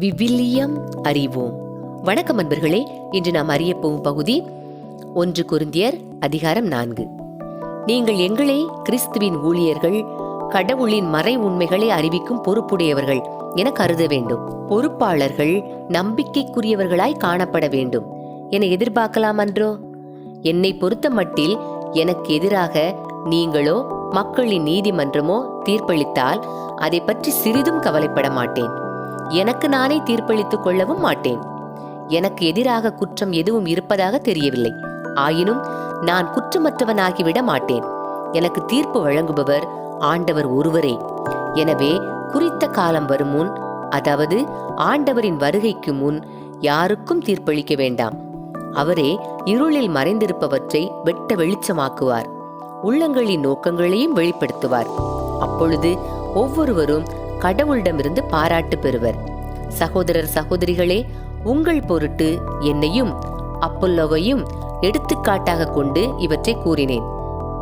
விவிலியம் அறிவோம். வணக்கம் அன்பர்களே இன்று நாம் அறிய போகும் பகுதி ஒன்று குருந்தியர் அதிகாரம் நான்கு. நீங்கள் எங்களை கிறிஸ்துவின் ஊழியர்கள் கடவுளின் மறை உண்மைகளை அறிவிக்கும் பொறுப்புடையவர்கள் என கருத வேண்டும். பொறுப்பாளர்கள் நம்பிக்கைக்குரியவர்களாய் காணப்பட வேண்டும் என எதிர்பார்க்கலாம் அன்றோ? என்னை பொறுத்த மட்டில் எனக்கு எதிராக நீங்களோ மக்களின் நீதிமன்றமோ தீர்ப்பளித்தால் அதை பற்றி சிறிதும் கவலைப்பட மாட்டேன். எனக்கு நானே தீர்ப்பளித்துக் கொள்ளவும் மாட்டேன். எனக்கு எதிராக குற்றம் எதுவும் இருப்பதாக தெரியவில்லை. ஆயினும் நான் குற்றமற்றவனாகிவிட மாட்டேன். எனக்கு தீர்ப்பு வழங்குபவர் ஆண்டவர் ஒருவரே. எனவே குறித்த காலம் வரும் முன் அதாவது ஆண்டவரின் வருகைக்கு முன் யாருக்கும் தீர்ப்பளிக்க வேண்டாம். அவரே இருளில் மறைந்திருப்பவற்றை வெட்ட வெளிச்சமாக்குவார். உள்ளங்களின் நோக்கங்களையும் வெளிப்படுத்துவார். அப்பொழுது ஒவ்வொருவரும் கடவுளிடமிருந்து பாராட்டு பெறுவர். சகோதரர் சகோதரிகளே உங்கள் பொருட்டு என்னையும் அப்புல்லோவையும் எடுத்துக்காட்டாக கொண்டு இவற்றை கூறினேன்.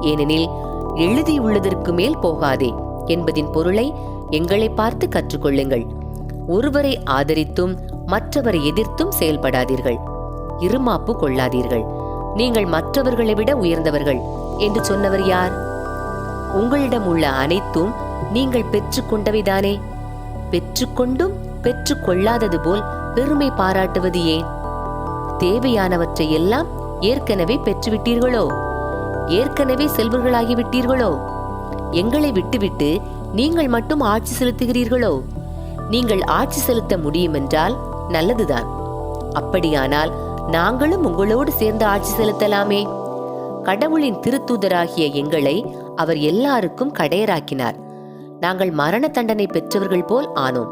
ஏனெனில் எழுதியுள்ளதற்கு மேல் போகாதே என்பதின் பொருளை எங்களை பார்த்து கற்றுக்கொள்ளுங்கள். ஒருவரை ஆதரித்தும் மற்றவரை எதிர்த்தும் செயல்படாதீர்கள். இருமாப்பு கொள்ளாதீர்கள். நீங்கள் மற்றவர்களை விட உயர்ந்தவர்கள். என்று சொன்னவர் யார்? உங்களிடம் உள்ள அனைத்தும் நீங்கள் பெற்றுக்கொண்டவைதானே? பெற்றுக்கொண்டும் பெற்றுக்கொள்ளாதது போல் பெருமை பாராட்டுவது ஏன்? தேவையானவற்றை எல்லாம் ஏற்கனவே பெற்றுவிட்டீர்களோ? ஏற்கனவே செல்வர்களாகிவிட்டீர்களோ? எங்களை விட்டுவிட்டு நீங்கள் மட்டும் ஆட்சி செலுத்துகிறீர்களோ? நீங்கள் ஆட்சி செலுத்த முடியுமென்றால் நல்லதுதான். அப்படியானால் நாங்களும் உங்களோடு சேர்ந்து ஆட்சி செலுத்தலாமே. கடவுளின் திருத்தூதராகிய எங்களை அவர் எல்லாருக்கும் கடையராக்கினார். நாங்கள் மரண தண்டனை பெற்றவர்கள் போல் ஆனோம்.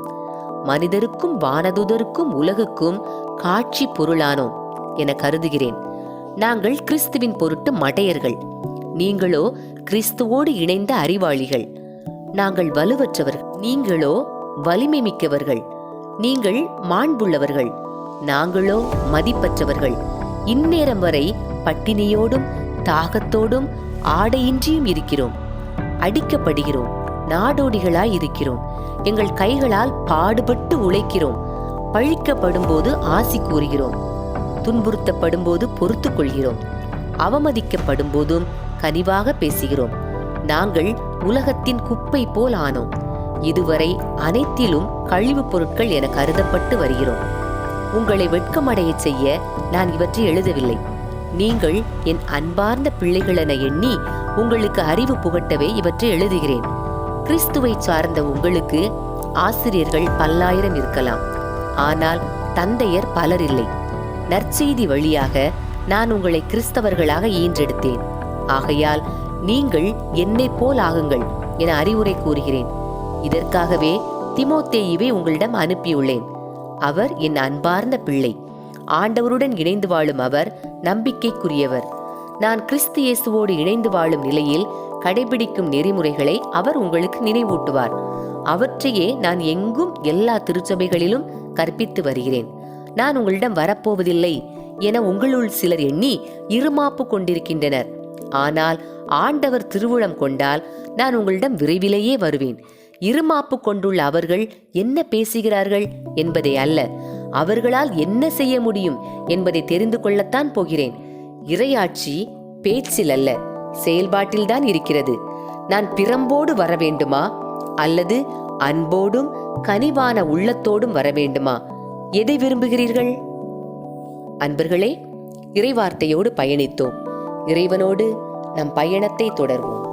மனிதருக்கும் வானதூதருக்கும் உலகுக்கும் காட்சி பொருளானோம் என கருதுகிறேன். நாங்கள் கிறிஸ்துவின் பொருட்டு மடையர்கள். நீங்களோ கிறிஸ்துவோடு இணைந்த அறிவாளிகள். நாங்கள் வலுவற்றவர்கள். நீங்களோ வலிமை மிக்கவர்கள். நீங்கள் மாண்புள்ளவர்கள். நாங்களோ மதிப்பற்றவர்கள். இந்நேரம் வரை பட்டினியோடும் தாகத்தோடும் ஆடையின்றியும் இருக்கிறோம். அடிக்கப்படுகிறோம். நாடோடிகளாய் இருக்கிறோம். எங்கள் கைகளால் பாடுபட்டு உழைக்கிறோம். பழிக்கப்படும் போது ஆசி கூறுகிறோம். துன்புறுத்தப்படும் போது பொறுத்து கொள்கிறோம். அவமதிக்கப்படும் போதும் கனிவாக பேசுகிறோம். நாங்கள் உலகத்தின் குப்பை போல் ஆனோம். இதுவரை அனைத்திலும் கழிவுப் பொருட்கள் என கருதப்பட்டு வருகிறோம். உங்களை வெட்கமடைய செய்ய நான் இவற்றை எழுதவில்லை. நீங்கள் என் அன்பார்ந்த பிள்ளைகள் என எண்ணி உங்களுக்கு அறிவு புகட்டவே இவற்றை எழுதுகிறேன். கிறிஸ்துவை சார்ந்த உங்களுக்கு ஆசிரியர்கள் பல்லாயிரம் இருக்கலாம். ஆனால் தந்தையர் பலர் இல்லை. நற்செய்தி வழியாக நான் உங்களை கிறிஸ்தவர்களாக ஈன்றெடுத்தேன். ஆகையால் நீங்கள் என்னை போல் ஆகுங்கள் என அறிவுரை கூறுகிறேன். இதற்காகவே திமோத்தேயுவை உங்களிடம் அனுப்பியுள்ளேன். அவர் என் அன்பார்ந்த பிள்ளை. ஆண்டவருடன் இணைந்து வாழும் அவர் நம்பிக்கைக்குரியவர். நான் கிறிஸ்து இயேசுவோடு இணைந்து வாழும் நிலையில் கடைபிடிக்கும் நெறிமுறைகளை அவர் உங்களுக்கு நினைவூட்டுவார். அவற்றையே நான் எங்கும் எல்லா திருச்சபைகளிலும் கற்பித்து வருகிறேன். நான் உங்களிடம் வரப்போவதில்லை என உங்களுள் சிலர் எண்ணி இருமாப்பு கொண்டிருக்கின்றனர். ஆனால் ஆண்டவர் திருவுளம் கொண்டால் நான் உங்களிடம் விரைவிலேயே வருவேன். இருமாப்பு கொண்டுள்ள அவர்கள் என்ன பேசுகிறார்கள் என்பதை அல்ல அவர்களால் என்ன செய்ய முடியும் என்பதை தெரிந்து கொள்ளத்தான் போகிறேன். இறையாட்சி பேச்சில் அல்ல. செயல்பாட்டில்தான் இருக்கிறது. நான் பிறம்போடு வர வேண்டுமா அல்லது அன்போடும் கனிவான உள்ளத்தோடும் வர வேண்டுமா எதை விரும்புகிறீர்கள்? அன்பர்களே இறைவார்த்தையோடு பயணித்தோம். இறைவனோடு நம் பயணத்தை தொடர்வோம்.